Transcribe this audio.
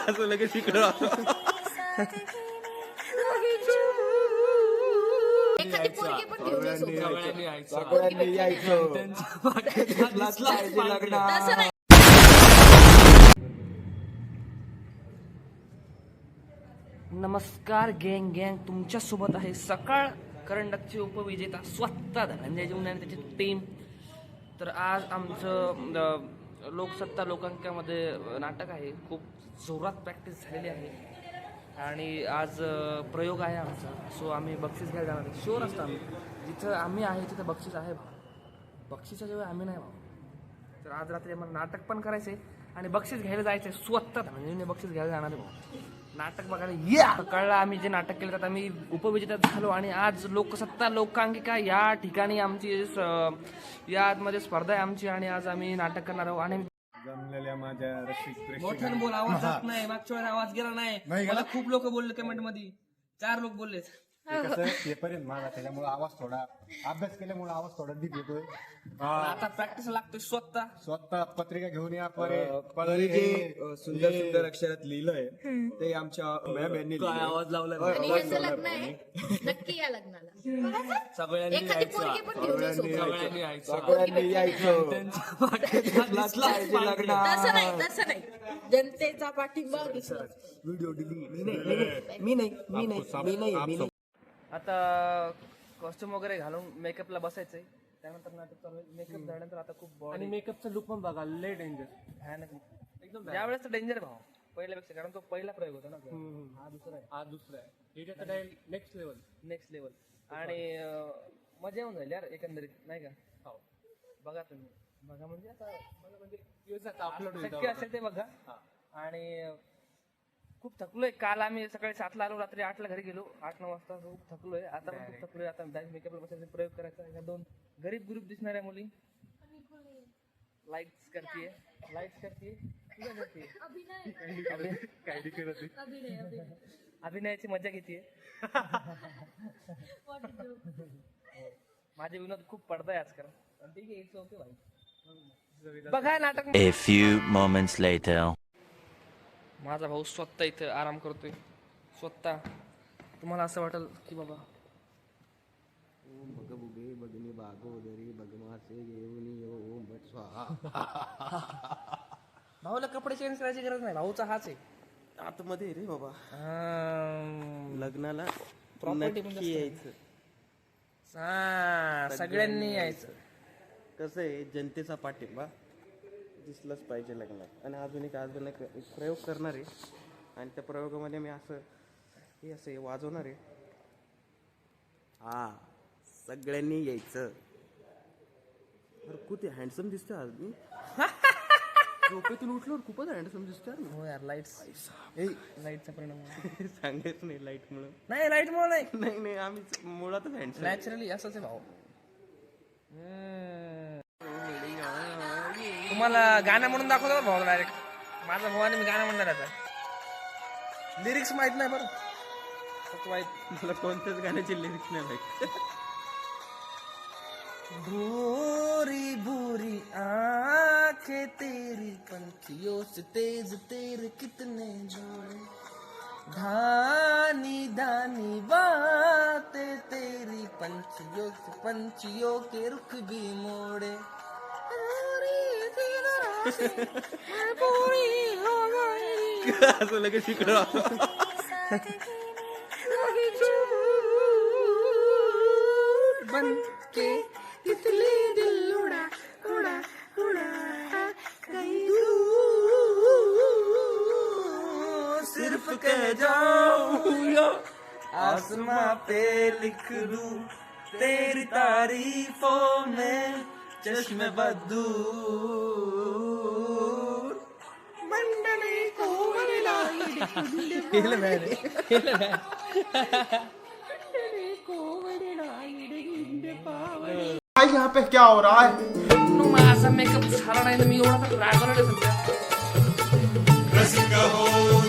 असं लगेच इकडं एखादी पोरगी पण घेऊन ये सोबत. सगळ्यांनी यायचं. तसं नाही. नमस्कार गँग गँग. तुमच्यासोबत आहे सकाळ करंडकचे उपविजेता स्वतः धनंजय जीवन आणि त्याची टीम तर आज आमचं अ, लोकसत्ता लोकांकामध्ये नाटक आहे. खूप जोरात प्रॅक्टिस झालेली आहे. आणि आज प्रयोग आहे आमचा. सो आम्ही बक्षीस घ्यायला जाणार आहे. शुअर असतं आम्ही. जिथं आम्ही आहे तिथं बक्षीस आहे भाऊ बक्षिसाशिवाय आम्ही नाही भाऊ तर आज रात्री आम्हाला नाटक पण करायचंय आणि बक्षीस घ्यायला जायचं आहे स्वतः. म्हणजे बक्षीस घ्यायला जाणार आहे भाऊ नाटक बघायला या! कळलं आम्ही जे नाटक केलं त्यात आम्ही उपविजेता झालो आणि आज लोकसत्ता लोकांकिका या ठिकाणी आमची स- यामध्ये स्पर्धा आहे आमची आणि आज आम्ही नाटक करणार आहोत आणि जमलेल्या माझ्या रसिक मोठ्याने प्रेक्षकांना. बोल आवाज जात नाही मागच्या वेळेला आवाज गेला नाही. नाही मला खूप लोक बोलले कमेंटमध्ये चार लोक बोललेत. ते कसं पेपर माझा त्याच्यामुळे आवाज थोडा अभ्यास केल्यामुळे आवाज थोडा डीप येतोय. आता प्रॅक्टिस लागतोय स्वतः. स्वतः पत्रिका घेऊन या परे. जे सुंदर सुंदर अक्षरात लिहिलंय. ते आमच्या मॅम यांनी. आवाज लावलाय आणि यांचं लग्न आहे. नक्की या लग्नाला. सगळ्यांनी एखादी पोरगी पण घेऊन ये सोबत. सगळ्यांनी यायचं. सगळ्यांनी यायचं. तसं नाही तसं नाही. जनतेचा पाठिंबा व्हिडिओ डिलीट मी नाही मी नाही मी नाही मी नाही मी नाही. आता कॉस्ट्युम वगैरे घालून मेकअपला बसायचंय. त्यानंतर नाटक चालू मेकअप झाल्यानंतर आता खूप आणि मेकअपचा लुक पण बघा लय डेंजर भयानक. एकदम यावेळेस तर डेंजर भाव पहिल्यापेक्षा कारण तो पहिला प्रयोग होता ना. हा दुसरा आहे. हा दुसरा आहे. नेक्स्ट लेवल नेक्स्ट लेवल आणि अं, मजा येऊन जाईल यार एकंदरीत नाही का? हो. बघा तुम्ही. बघा म्हणजे आता बघा म्हणजे शक्य असेल ते बघा. आणि खूप थकलोय. काल आम्ही सकाळी सातला आलो रात्री आठला घरी गेलो. आठ नऊ वाजता खूप थकलोय. आता पण खूप थकलोय. आता मेकअपला बसायचा प्रयोग करायचा. ह्या दोन गरीब गरीब दिसणाऱ्या मुली. लाईक्स करते लाईक्स करते अभिनयाची मजा घेते माझे विनोद खूप पडताय आजकाल. पण ठीक आहे इट्स ओके भाई. बघा नाटक A few moments later. माझा भाऊ स्वतः इथं आराम करतोय. स्वतः. तुम्हाला असं वाटेल की बाबा बघ बुगे बघणे बागोदरी बघ मासे घेऊन ये ओम भट स्वाहा भाऊला कपडे चेंज करायची गरज नाही भाऊचा हाच आहे. आतमध्ये रे बाबा. अं, लग्नाला Property पण नक्की यायचं. हा, सगळ्यांनी यायचं. कसं आहे जनतेचा पाठिंबा. दिसलाच पाहिजे लग्नात. आणि अजून एक अजून एक प्रयोग करणार आहे. आणि त्या प्रयोगामध्ये मी असं हे असं हे वाजवणार आहे. हा सगळ्यांनी यायचं. अरे खूप हँडसम दिसतोय आज मी? झोपेतून उठल्यावर खूपच हँडसम दिसतोय यार हो यार लाईट्स मी. लाईटचा परिणाम सांगायचं नाही लाइट मुळे. नाही लाइट मुळे नाही. नाही नाही आम्ही मुळातच हँडसम नॅचरली असंच आहे भाऊ. तुम्हाला गाणं म्हणून दाखवतो भाऊ डायरेक्ट माझा भाऊ आणि मी गाणं म्हणणार आता. लिरिक्स माहीत नाही बरं. फक्त माहीत मला कोणत्याच गाण्याचे लिरिक्स नाही माहीत. भूरी भूरी आखे तेरी पंखियों से तेज तेरे कितने जोड़े? धानी धानी बातें तेरी पंछियों से पंछियों के रुख भी मोड़े। असं लगेच शिकलो बन के तितली दिल उड़ा उड़ा उड़ा कहीं दूर सिर्फ कह जाऊं यो आसमां पे लिख दूं तेरी तारीफों में चश्मे बदू भाई यहाँ पे क्या हो रहा है? माझा मेकअप झाला नाही ना मी एवढा रागवला सध्या रसिक हो